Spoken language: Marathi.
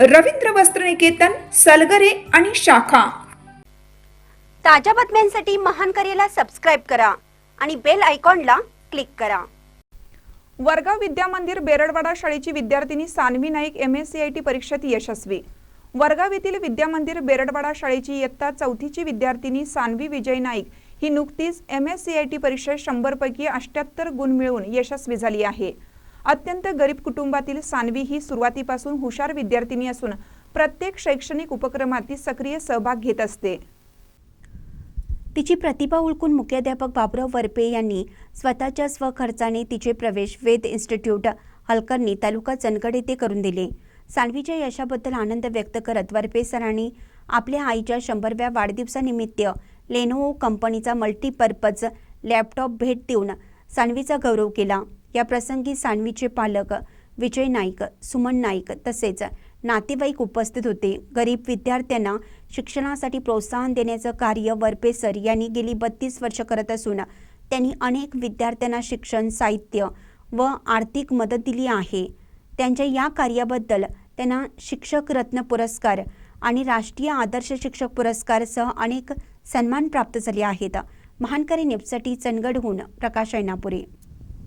रवींद्र वस्त्रनिकेतन सलगरे आणि शाखा. ताज्या बातम्यांसाठी महान करेला सबस्क्राईब करा आणि बेल आयकॉनला क्लिक करा. वरगाव विद्यामंदिर बेरडवाडा शाळेची विद्यार्थिनी Sanvi Naik M S C I T परीक्षेत यशस्वी. वरगाव येथील विद्यामंदिर बेरडवाडा शाळेची इयत्ता चौथीची विद्यार्थिनी सान्वी विजय नाईक ही नुकतीच M S C I T परीक्षेत शंभरपैकी अठ्याहत्तर गुण मिळवून यशस्वी झाली आहे. अत्यंत गरीब कुटुंबातील सानवी ही सुरुवातीपासून हुशार विद्यार्थिनी असून प्रत्येक शैक्षणिक उपक्रमात ती सक्रिय सहभाग घेत असते. तिची प्रतिभा ओळखून मुख्याध्यापक बाबुराव वरपे यांनी स्वतःच्या स्वखर्चाने तिचे प्रवेश वेद इन्स्टिट्यूट हलकर्णी तालुका चंदगड येथे करून दिले. सानवीच्या यशाबद्दल आनंद व्यक्त करत वरपे सरांनी आपल्या आईच्या शंभरव्या वाढदिवसानिमित्त लेनोवो कंपनीचा मल्टीपर्पज लॅपटॉप भेट देऊन सानवीचा गौरव केला. या प्रसंगी सानवीचे पालक विजय नाईक सुमन नाईक तसेच नातेवाईक उपस्थित होते. गरीब विद्यार्थ्यांना शिक्षणासाठी प्रोत्साहन देण्याचं कार्य वरपे सर यांनी गेली बत्तीस वर्ष करत असून त्यांनी अनेक विद्यार्थ्यांना शिक्षण साहित्य व आर्थिक मदत दिली आहे. त्यांच्या या कार्याबद्दल त्यांना शिक्षक रत्न पुरस्कार आणि राष्ट्रीय आदर्श शिक्षक पुरस्कारसह अनेक सन्मान प्राप्त झाले आहेत. महानकरी नेपसाठी चंदगडहून प्रकाश ऐनापुरे.